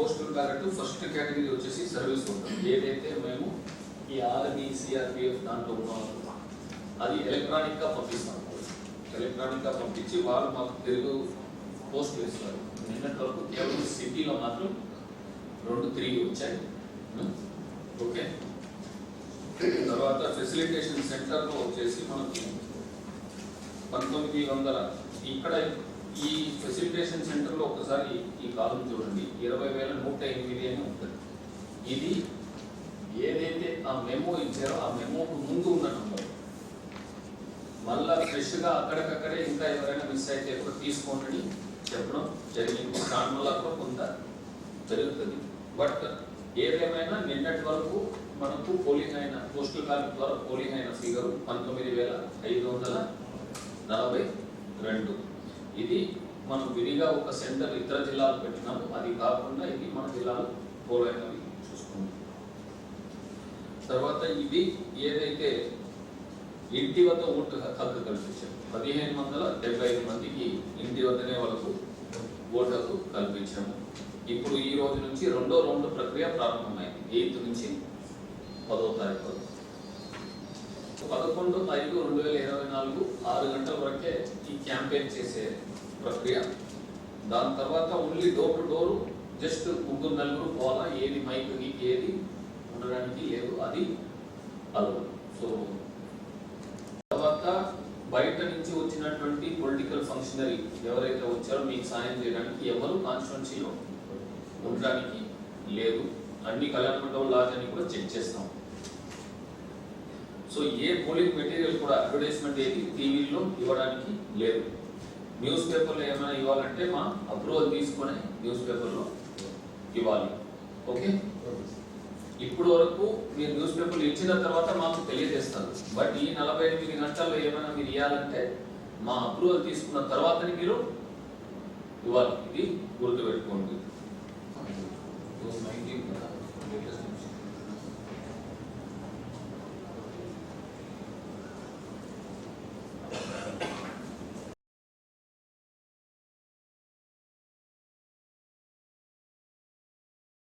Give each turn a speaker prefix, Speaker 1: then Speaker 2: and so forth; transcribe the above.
Speaker 1: Postal కాబట్టి first category వచ్చేసి service ఉంటుంది. ఏదైతే మేము ఈ ఆర్మీ సిఆర్పిఎఫ్ దాంట్లో ఉన్నామో అది ఎలక్ట్రానిక్గా పంపిస్తాం. ఎలక్ట్రానిక్గా పంపించి వాళ్ళు మాకు తెలుగు పోస్ట్ వేస్తారు. నిన్నటి వరకు కేవలం సిటీలో మాత్రం రెండు తిరిగి వచ్చాయి. ఓకే. తర్వాత ఫెసిలిటేషన్ సెంటర్లో వచ్చేసి మనకి పంతొమ్మిది వందల ఇక్కడ ఈ ఫెసిలిటేషన్ సెంటర్లో ఒకసారి ఈ కాలం చూడండి. ఇరవై వేల నూట ఎనిమిది అని ఉంటుంది ఇది ఏదైతే ఆ మెమో ఇచ్చారో ఆ మెమోకు ముందు ఉన్న నంబర్ మళ్ళా ఫ్రెష్గా అక్కడికక్కడే ఇంకా ఎవరైనా మిస్ అయితే కూడా తీసుకోండి చెప్పడం జరిగింది. దాని కూడా కొంత జరుగుతుంది. బట్ ఏదేమైనా నిన్నటి వరకు మనకు పోలింగ్ అయిన పోస్టల్ బ్యాలెట్ ద్వారా పోలింగ్ అయిన ఫిగర్ పంతొమ్మిది వేల ఐదు వందల నలభై రెండు. ఇది మనం విడిగా ఒక సెంటర్ ఇతర జిల్లాలు పెట్టినాము. అది కాకుండా ఇది మన జిల్లాలు పోలైనవి చూసుకుంటాం తర్వాత ఇది ఏదైతే ఇంటి వద్ద ఓటు హక్కు కల్పించాం పదిహేను వందల డెబ్బై ఐదు మందికి ఇంటి వద్దనే వాళ్ళకు ఓటు హక్కు కల్పించాము. ఇప్పుడు ఈ రోజు నుంచి రెండో రౌండ్ ప్రక్రియ ప్రారంభమైంది. ఎయిత్ నుంచి పదో తారీఖు వరకు. పదకొండు ఐదు రెండు వేల ఇరవై నాలుగు ఆరు గంటల వరకే ఈ క్యాంపెయిన్ చేసే ప్రక్రియ. దాని తర్వాత only door to door just ముగ్గురు నలుగురు పోవాలా? ఏది మైక్ గీక్ ఏది? ఉండడానికి లేదు. అది అలవాటు సో తర్వాత బయట నుంచి వచ్చినటువంటి పొలిటికల్ ఫంక్షనరీ ఎవరైతే వచ్చారో మీకు సాయం చేయడానికి ఎవరు కాన్స్టిట్యున్సీలో ఉండడానికి లేదు. అన్ని కళ్యాణ మండపం లాజ్ అని కూడా చెక్ చేస్తాం. సో ఏ పోలింగ్ మెటీరియల్ కూడా అడ్వర్టైజ్మెంట్ ఏది టీవీలో ఇవ్వడానికి లేదు. న్యూస్ పేపర్లో ఏమైనా ఇవ్వాలంటే మా అప్రూవల్ తీసుకొని న్యూస్ పేపర్లో ఇవ్వాలి. ఓకే? ఇప్పుడు వరకు మీరు న్యూస్ పేపర్లు ఇచ్చిన తర్వాత మాకు తెలియజేస్తారు. బట్ ఈ నలభై ఎనిమిది గంటల్లో ఏమైనా మీరు ఇవ్వాలంటే మా అప్రూవల్ తీసుకున్న తర్వాతనే మీరు ఇవ్వాలి. ఇది గుర్తుపెట్టుకోండి.